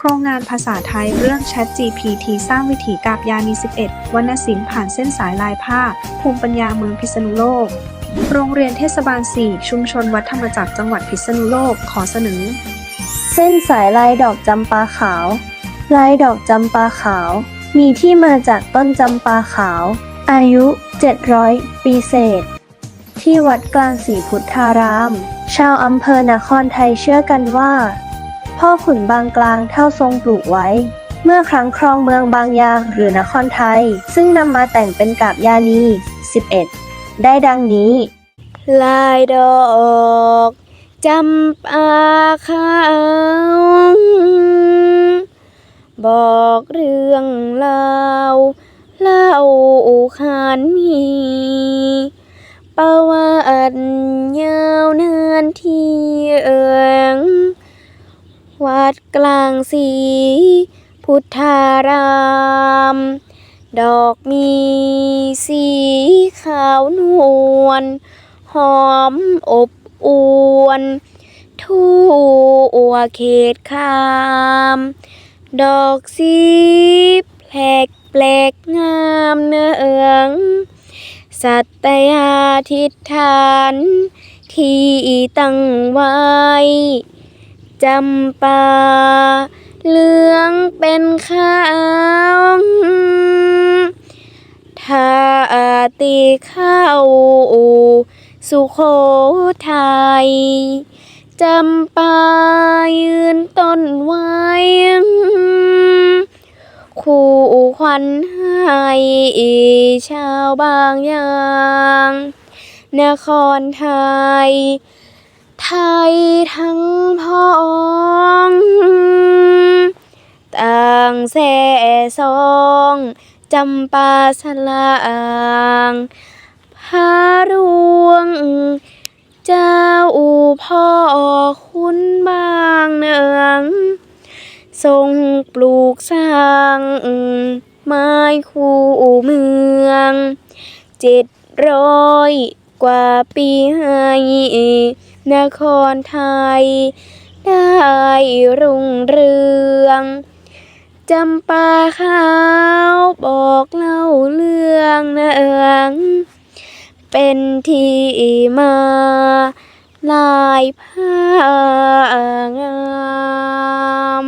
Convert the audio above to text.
โครงงานภาษาไทยเรื่อง Chat GPT สร้างวิถีกาบยานี 11 วรรณศิลป์ผ่านเส้นสายลายผ้า ภูมิปัญญาเมืองพิษณุโลก โรงเรียนเทศบาล 4 ชุมชนวัดธรรมจักรจังหวัดพิษณุโลกขอเสนอ เส้นสายลายดอกจำปาขาว ลายดอกจำปาขาว มีที่มาจากต้นจำปาขาว อายุ 700 ปีเศษ ที่วัดกลางศรีพุทธาราม ชาวอำเภอนครไทยเชื่อกันว่า พ่อขุนบางกลางเท่าทรงปลูกไว้ เมื่อครั้งครองเมืองบางยางหรือนครไทย ซึ่งนำมาแต่งเป็นกาบยานี 11 ได้ดังนี้ ลายดอกจำปาขาวบอกเรื่องเล่าเล่าขานมีประวัติยาวนานที่เอิง วัดกลางสีพุทธาราม ดอกมีสีขาวนวลหอมอบอวน ทั่วเขตคาม ดอกสีแปลกแปลกงามเนื้องสัตยาทิฏฐานที่ตั้งไว้ จำปาเหลืองเป็นขาวถ้าตีเข้าสุโขทัยจำปายืนต้นไว้คู่ขวัญให้ชาวบางยางนครไทย ไทยทั้งพอง ต่าง แส่ซองจำปาสลางพารวง เจ้าอูพ่อคุณบางเนืองทรงปลูกสร้างไม้คู่เมืองเจ็ดร้อยกว่าปีให้นครไทย ได้รุ่งเรือง จำปาขาวบอกเล่าเรื่องเนืองเป็นที่มาลายผ้างาม